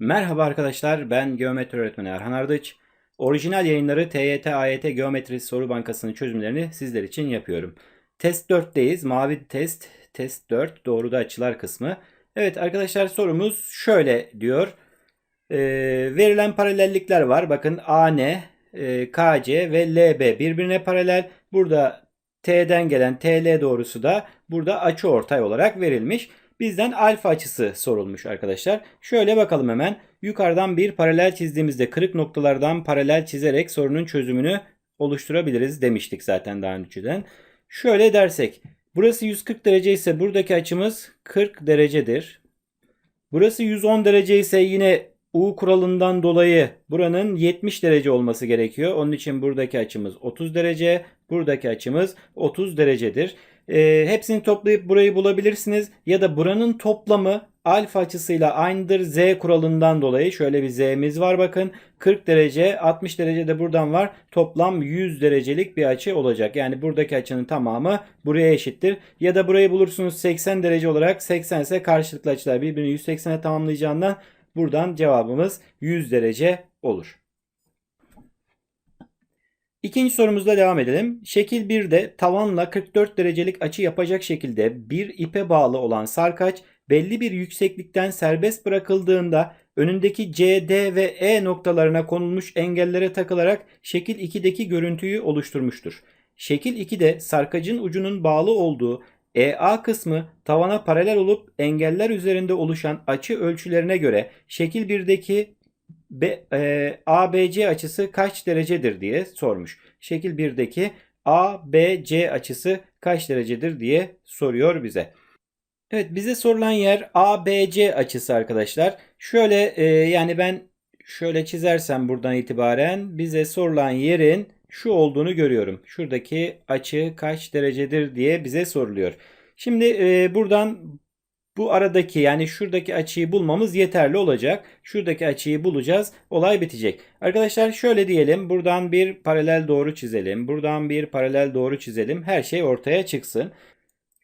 Merhaba arkadaşlar, ben geometri öğretmeni Erhan Ardıç. Orijinal yayınları TYT AYT Geometri Soru Bankası'nın çözümlerini sizler için yapıyorum. Test 4'teyiz. Mavi test, test 4, doğruda açılar kısmı. Evet arkadaşlar sorumuz şöyle diyor. Ee, verilen paralellikler var. Bakın AN, e, KC ve LB birbirine paralel. Burada T'den gelen TL doğrusu da burada açı ortay olarak verilmiş. Bizden alfa açısı sorulmuş arkadaşlar. Şöyle bakalım hemen. Yukarıdan bir paralel çizdiğimizde kırık noktalardan paralel çizerek sorunun çözümünü oluşturabiliriz demiştik zaten daha önceden. Şöyle dersek. Burası 140 derece ise buradaki açımız 40 derecedir. Burası 110 derece ise yine U kuralından dolayı buranın 70 derece olması gerekiyor. Onun için buradaki açımız 30 derece. Buradaki açımız 30 derecedir. E, hepsini toplayıp burayı bulabilirsiniz. Ya da buranın toplamı alfa açısıyla aynıdır z kuralından dolayı. Şöyle bir z'miz var bakın. 40 derece 60 derece de buradan var. Toplam 100 derecelik bir açı olacak. Yani buradaki açının tamamı buraya eşittir. Ya da burayı bulursunuz 80 derece olarak 80 ise karşılıklı açılar birbirini 180'e tamamlayacağından buradan cevabımız 100 derece olur. İkinci sorumuzla devam edelim. Şekil 1'de tavanla 44 derecelik açı yapacak şekilde bir ipe bağlı olan sarkaç belli bir yükseklikten serbest bırakıldığında önündeki C, D ve E noktalarına konulmuş engellere takılarak şekil 2'deki görüntüyü oluşturmuştur. Şekil 2'de sarkacın ucunun bağlı olduğu EA kısmı tavana paralel olup engeller üzerinde oluşan açı ölçülerine göre şekil 1'deki B, e, ABC açısı kaç derecedir diye sormuş. Şekil 1'deki ABC açısı kaç derecedir diye soruyor bize. Evet bize sorulan yer ABC açısı arkadaşlar. Şöyle e, yani ben şöyle çizersem buradan itibaren bize sorulan yerin şu olduğunu görüyorum. Şuradaki açı kaç derecedir diye bize soruluyor. Şimdi e, buradan bu aradaki yani şuradaki açıyı bulmamız yeterli olacak. Şuradaki açıyı bulacağız. Olay bitecek. Arkadaşlar şöyle diyelim. Buradan bir paralel doğru çizelim. Buradan bir paralel doğru çizelim. Her şey ortaya çıksın.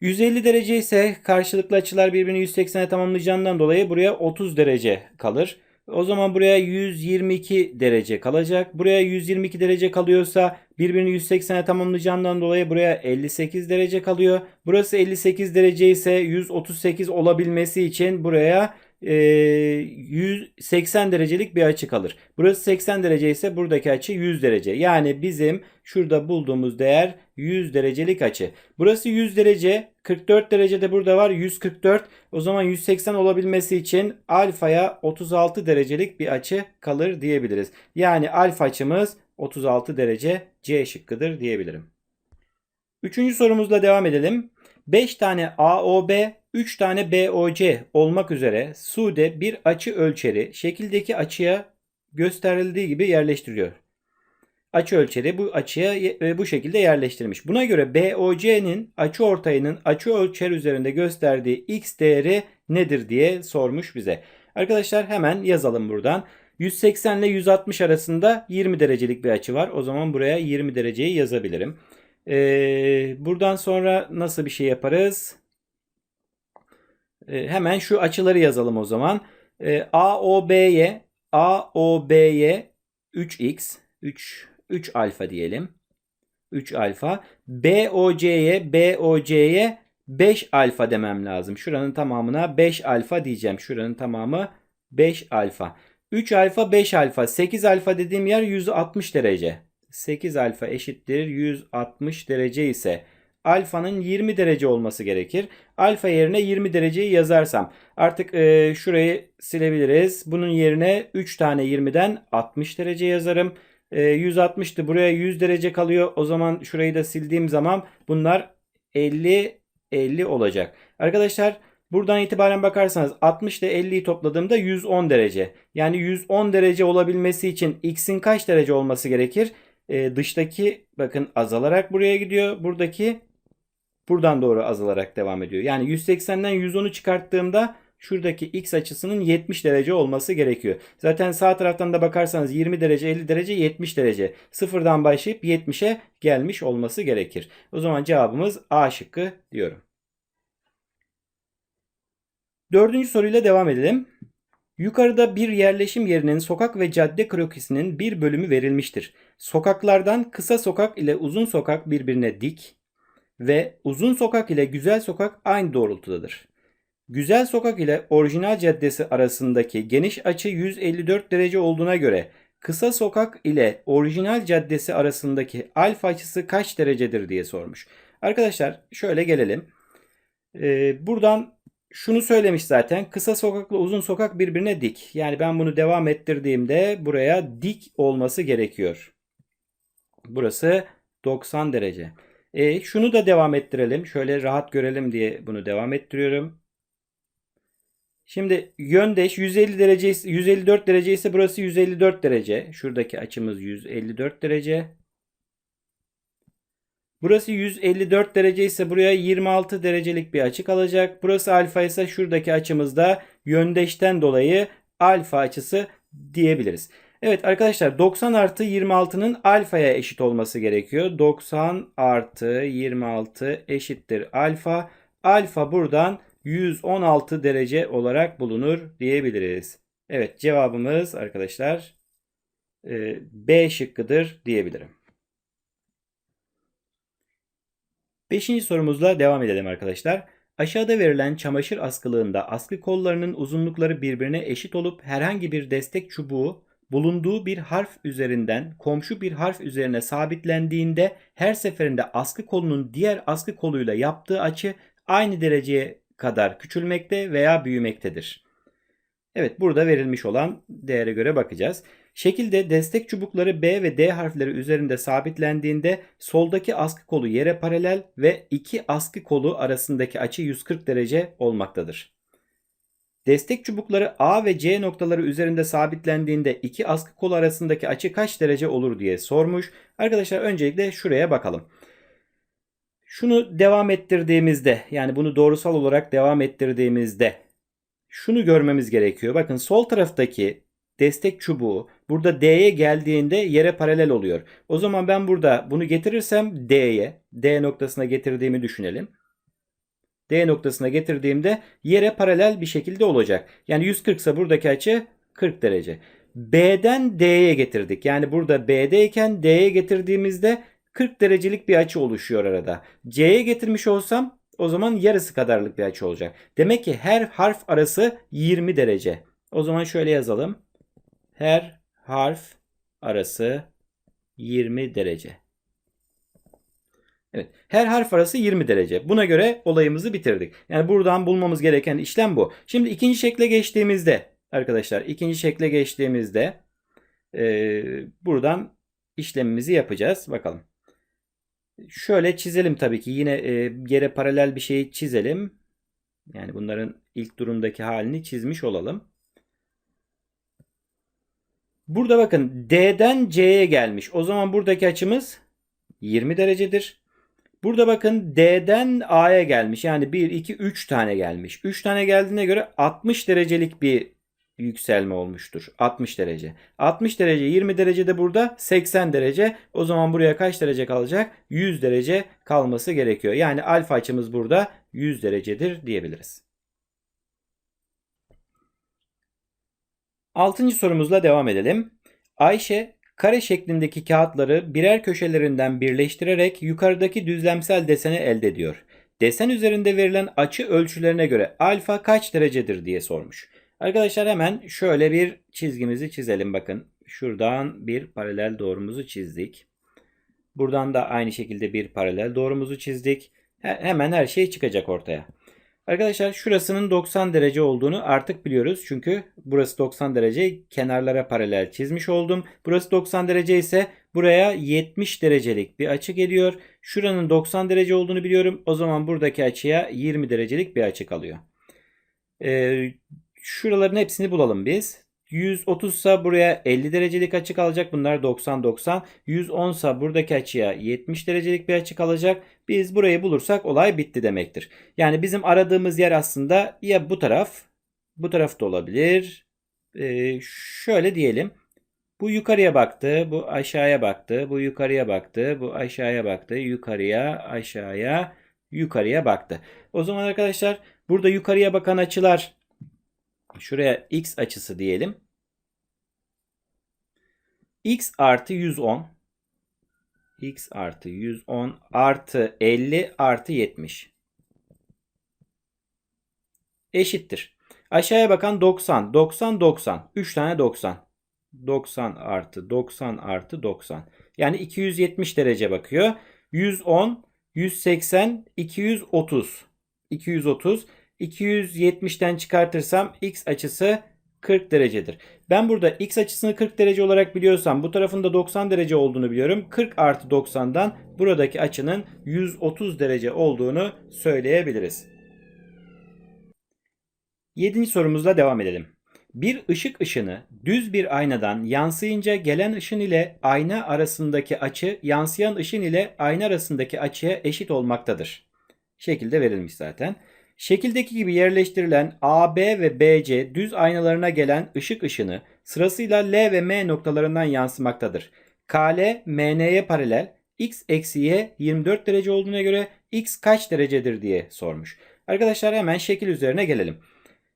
150 derece ise karşılıklı açılar birbirini 180'e tamamlayacağından dolayı buraya 30 derece kalır. O zaman buraya 122 derece kalacak. Buraya 122 derece kalıyorsa birbirini 180'e tamamlayacağından dolayı buraya 58 derece kalıyor. Burası 58 derece ise 138 olabilmesi için buraya 180 derecelik bir açı kalır. Burası 80 derece ise buradaki açı 100 derece. Yani bizim şurada bulduğumuz değer 100 derecelik açı. Burası 100 derece. 44 derecede burada var 144. O zaman 180 olabilmesi için alfaya 36 derecelik bir açı kalır diyebiliriz. Yani alfa açımız 36 derece C şıkkıdır diyebilirim. Üçüncü sorumuzla devam edelim. 5 tane AOB, 3 tane BOC olmak üzere Sude bir açı ölçeri şekildeki açıya gösterildiği gibi yerleştiriyor. Açı ölçeri bu açıya e, bu şekilde yerleştirilmiş. Buna göre BOC'nin açı ortayının açı ölçer üzerinde gösterdiği x değeri nedir diye sormuş bize. Arkadaşlar hemen yazalım buradan. 180 ile 160 arasında 20 derecelik bir açı var. O zaman buraya 20 dereceyi yazabilirim. Ee, buradan sonra nasıl bir şey yaparız? Ee, hemen şu açıları yazalım o zaman. Ee, AOB'ye AOB'ye 3x 3 3 alfa diyelim. 3 alfa. BOC'ye BOC'ye 5 alfa demem lazım. Şuranın tamamına 5 alfa diyeceğim. Şuranın tamamı 5 alfa. 3 alfa 5 alfa. 8 alfa dediğim yer 160 derece. 8 alfa eşittir 160 derece ise alfanın 20 derece olması gerekir. Alfa yerine 20 dereceyi yazarsam artık e, şurayı silebiliriz. Bunun yerine 3 tane 20'den 60 derece yazarım. E, 160'tı buraya 100 derece kalıyor. O zaman şurayı da sildiğim zaman bunlar 50 50 olacak. Arkadaşlar Buradan itibaren bakarsanız 60 ile 50'yi topladığımda 110 derece. Yani 110 derece olabilmesi için x'in kaç derece olması gerekir? Ee, dıştaki bakın azalarak buraya gidiyor. Buradaki buradan doğru azalarak devam ediyor. Yani 180'den 110'u çıkarttığımda şuradaki x açısının 70 derece olması gerekiyor. Zaten sağ taraftan da bakarsanız 20 derece, 50 derece, 70 derece. Sıfırdan başlayıp 70'e gelmiş olması gerekir. O zaman cevabımız A şıkkı diyorum. Dördüncü soruyla devam edelim. Yukarıda bir yerleşim yerinin sokak ve cadde krokisinin bir bölümü verilmiştir. Sokaklardan kısa sokak ile uzun sokak birbirine dik ve uzun sokak ile güzel sokak aynı doğrultudadır. Güzel sokak ile orijinal caddesi arasındaki geniş açı 154 derece olduğuna göre kısa sokak ile orijinal caddesi arasındaki alfa açısı kaç derecedir diye sormuş. Arkadaşlar şöyle gelelim. Ee, buradan şunu söylemiş zaten. Kısa sokakla uzun sokak birbirine dik. Yani ben bunu devam ettirdiğimde buraya dik olması gerekiyor. Burası 90 derece. E, şunu da devam ettirelim. Şöyle rahat görelim diye bunu devam ettiriyorum. Şimdi yöndeş 150 derece 154 derece ise burası 154 derece. Şuradaki açımız 154 derece. Burası 154 derece ise buraya 26 derecelik bir açı kalacak. Burası alfa ise şuradaki açımızda yöndeşten dolayı alfa açısı diyebiliriz. Evet arkadaşlar 90 artı 26'nın alfaya eşit olması gerekiyor. 90 artı 26 eşittir alfa. Alfa buradan 116 derece olarak bulunur diyebiliriz. Evet cevabımız arkadaşlar e, B şıkkıdır diyebilirim. Beşinci sorumuzla devam edelim arkadaşlar. Aşağıda verilen çamaşır askılığında askı kollarının uzunlukları birbirine eşit olup herhangi bir destek çubuğu bulunduğu bir harf üzerinden komşu bir harf üzerine sabitlendiğinde her seferinde askı kolunun diğer askı koluyla yaptığı açı aynı dereceye kadar küçülmekte veya büyümektedir. Evet burada verilmiş olan değere göre bakacağız. Şekilde destek çubukları B ve D harfleri üzerinde sabitlendiğinde soldaki askı kolu yere paralel ve iki askı kolu arasındaki açı 140 derece olmaktadır. Destek çubukları A ve C noktaları üzerinde sabitlendiğinde iki askı kolu arasındaki açı kaç derece olur diye sormuş. Arkadaşlar öncelikle şuraya bakalım. Şunu devam ettirdiğimizde yani bunu doğrusal olarak devam ettirdiğimizde şunu görmemiz gerekiyor. Bakın sol taraftaki destek çubuğu burada D'ye geldiğinde yere paralel oluyor. O zaman ben burada bunu getirirsem D'ye, D noktasına getirdiğimi düşünelim. D noktasına getirdiğimde yere paralel bir şekilde olacak. Yani 140 ise buradaki açı 40 derece. B'den D'ye getirdik. Yani burada B'deyken D'ye getirdiğimizde 40 derecelik bir açı oluşuyor arada. C'ye getirmiş olsam o zaman yarısı kadarlık bir açı olacak. Demek ki her harf arası 20 derece. O zaman şöyle yazalım. Her harf arası 20 derece. Evet. Her harf arası 20 derece. Buna göre olayımızı bitirdik. Yani buradan bulmamız gereken işlem bu. Şimdi ikinci şekle geçtiğimizde arkadaşlar ikinci şekle geçtiğimizde e, buradan işlemimizi yapacağız. Bakalım. Şöyle çizelim tabii ki. Yine e, yere paralel bir şey çizelim. Yani bunların ilk durumdaki halini çizmiş olalım. Burada bakın D'den C'ye gelmiş. O zaman buradaki açımız 20 derecedir. Burada bakın D'den A'ya gelmiş. Yani 1, 2, 3 tane gelmiş. 3 tane geldiğine göre 60 derecelik bir yükselme olmuştur. 60 derece. 60 derece 20 derece de burada 80 derece. O zaman buraya kaç derece kalacak? 100 derece kalması gerekiyor. Yani alfa açımız burada 100 derecedir diyebiliriz. Altıncı sorumuzla devam edelim. Ayşe kare şeklindeki kağıtları birer köşelerinden birleştirerek yukarıdaki düzlemsel deseni elde ediyor. Desen üzerinde verilen açı ölçülerine göre alfa kaç derecedir diye sormuş. Arkadaşlar hemen şöyle bir çizgimizi çizelim bakın. Şuradan bir paralel doğrumuzu çizdik. Buradan da aynı şekilde bir paralel doğrumuzu çizdik. Hemen her şey çıkacak ortaya. Arkadaşlar şurasının 90 derece olduğunu artık biliyoruz. Çünkü burası 90 derece kenarlara paralel çizmiş oldum. Burası 90 derece ise buraya 70 derecelik bir açı geliyor. Şuranın 90 derece olduğunu biliyorum. O zaman buradaki açıya 20 derecelik bir açı kalıyor. Ee, şuraların hepsini bulalım biz. 130 ise buraya 50 derecelik açı kalacak. Bunlar 90-90. 110 ise buradaki açıya 70 derecelik bir açı kalacak. Biz burayı bulursak olay bitti demektir. Yani bizim aradığımız yer aslında ya bu taraf, bu taraf da olabilir. Ee, şöyle diyelim. Bu yukarıya baktı, bu aşağıya baktı, bu yukarıya baktı, bu aşağıya baktı, yukarıya, aşağıya, yukarıya baktı. O zaman arkadaşlar burada yukarıya bakan açılar Şuraya x açısı diyelim. X artı 110 x artı 110 artı 50 artı 70 eşittir. Aşağıya bakan 90. 90 90. 3 tane 90. 90 artı 90 artı 90. Yani 270 derece bakıyor. 110, 180, 230. 230. 270'ten çıkartırsam x açısı 40 derecedir. Ben burada x açısını 40 derece olarak biliyorsam bu tarafında 90 derece olduğunu biliyorum. 40 artı 90'dan buradaki açının 130 derece olduğunu söyleyebiliriz. Yedinci sorumuzla devam edelim. Bir ışık ışını düz bir aynadan yansıyınca gelen ışın ile ayna arasındaki açı yansıyan ışın ile ayna arasındaki açıya eşit olmaktadır. Şekilde verilmiş zaten. Şekildeki gibi yerleştirilen AB ve BC düz aynalarına gelen ışık ışını sırasıyla L ve M noktalarından yansımaktadır. KL MN'ye paralel x eksi y 24 derece olduğuna göre x kaç derecedir diye sormuş. Arkadaşlar hemen şekil üzerine gelelim.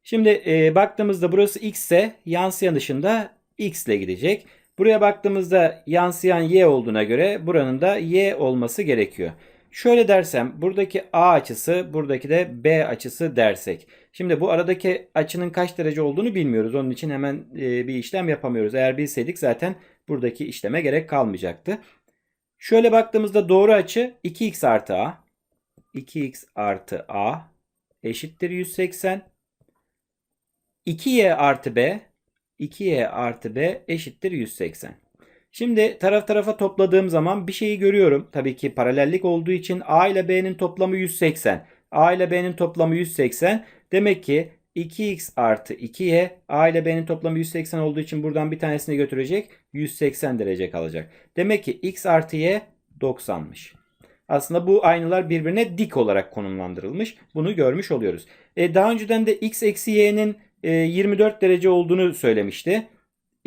Şimdi e, baktığımızda burası x ise yansıyan ışında x ile gidecek. Buraya baktığımızda yansıyan y olduğuna göre buranın da y olması gerekiyor. Şöyle dersem buradaki A açısı buradaki de B açısı dersek. Şimdi bu aradaki açının kaç derece olduğunu bilmiyoruz. Onun için hemen e, bir işlem yapamıyoruz. Eğer bilseydik zaten buradaki işleme gerek kalmayacaktı. Şöyle baktığımızda doğru açı 2x artı A. 2x artı A eşittir 180. 2y artı b 2y artı b eşittir 180. Şimdi taraf tarafa topladığım zaman bir şeyi görüyorum. Tabii ki paralellik olduğu için a ile b'nin toplamı 180. a ile b'nin toplamı 180. Demek ki 2x artı 2y a ile b'nin toplamı 180 olduğu için buradan bir tanesini götürecek. 180 derece kalacak. Demek ki x artı y 90'mış. Aslında bu aynalar birbirine dik olarak konumlandırılmış. Bunu görmüş oluyoruz. E, daha önceden de x eksi y'nin 24 e, derece olduğunu söylemişti.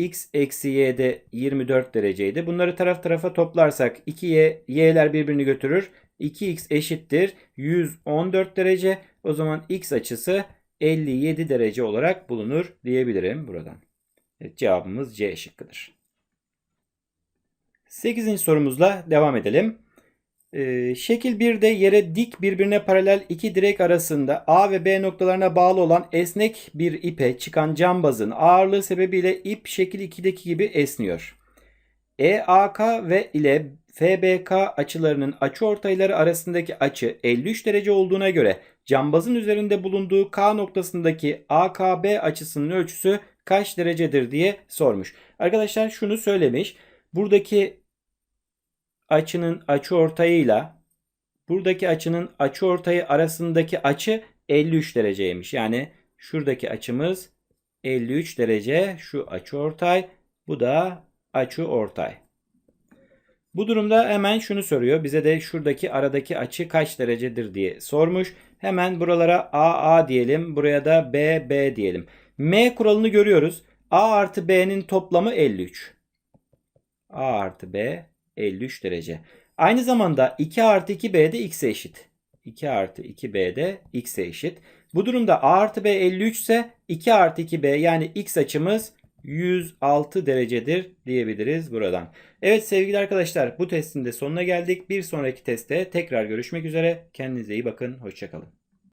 X eksi y de 24 dereceydi. Bunları taraf tarafa toplarsak 2y, y'ler birbirini götürür. 2x eşittir 114 derece. O zaman x açısı 57 derece olarak bulunur diyebilirim buradan. Evet, cevabımız C şıkkıdır. 8. sorumuzla devam edelim. Ee, şekil 1'de yere dik birbirine paralel iki direk arasında A ve B noktalarına bağlı olan esnek bir ipe çıkan cambazın ağırlığı sebebiyle ip şekil 2'deki gibi esniyor. EAK ve ile FBK açılarının açıortayları arasındaki açı 53 derece olduğuna göre cambazın üzerinde bulunduğu K noktasındaki AKB açısının ölçüsü kaç derecedir diye sormuş. Arkadaşlar şunu söylemiş. Buradaki açının açıortayıyla buradaki açının açıortayı arasındaki açı 53 dereceymiş. Yani şuradaki açımız 53 derece. Şu açıortay, bu da açıortay. Bu durumda hemen şunu soruyor. Bize de şuradaki aradaki açı kaç derecedir diye sormuş. Hemen buralara AA diyelim. Buraya da BB diyelim. M kuralını görüyoruz. A artı B'nin toplamı 53. A artı B 53 derece. Aynı zamanda 2 artı 2b de x'e eşit. 2 artı 2b de x'e eşit. Bu durumda a artı b 53 ise 2 artı 2b yani x açımız 106 derecedir diyebiliriz buradan. Evet sevgili arkadaşlar bu testin de sonuna geldik. Bir sonraki testte tekrar görüşmek üzere. Kendinize iyi bakın. Hoşçakalın.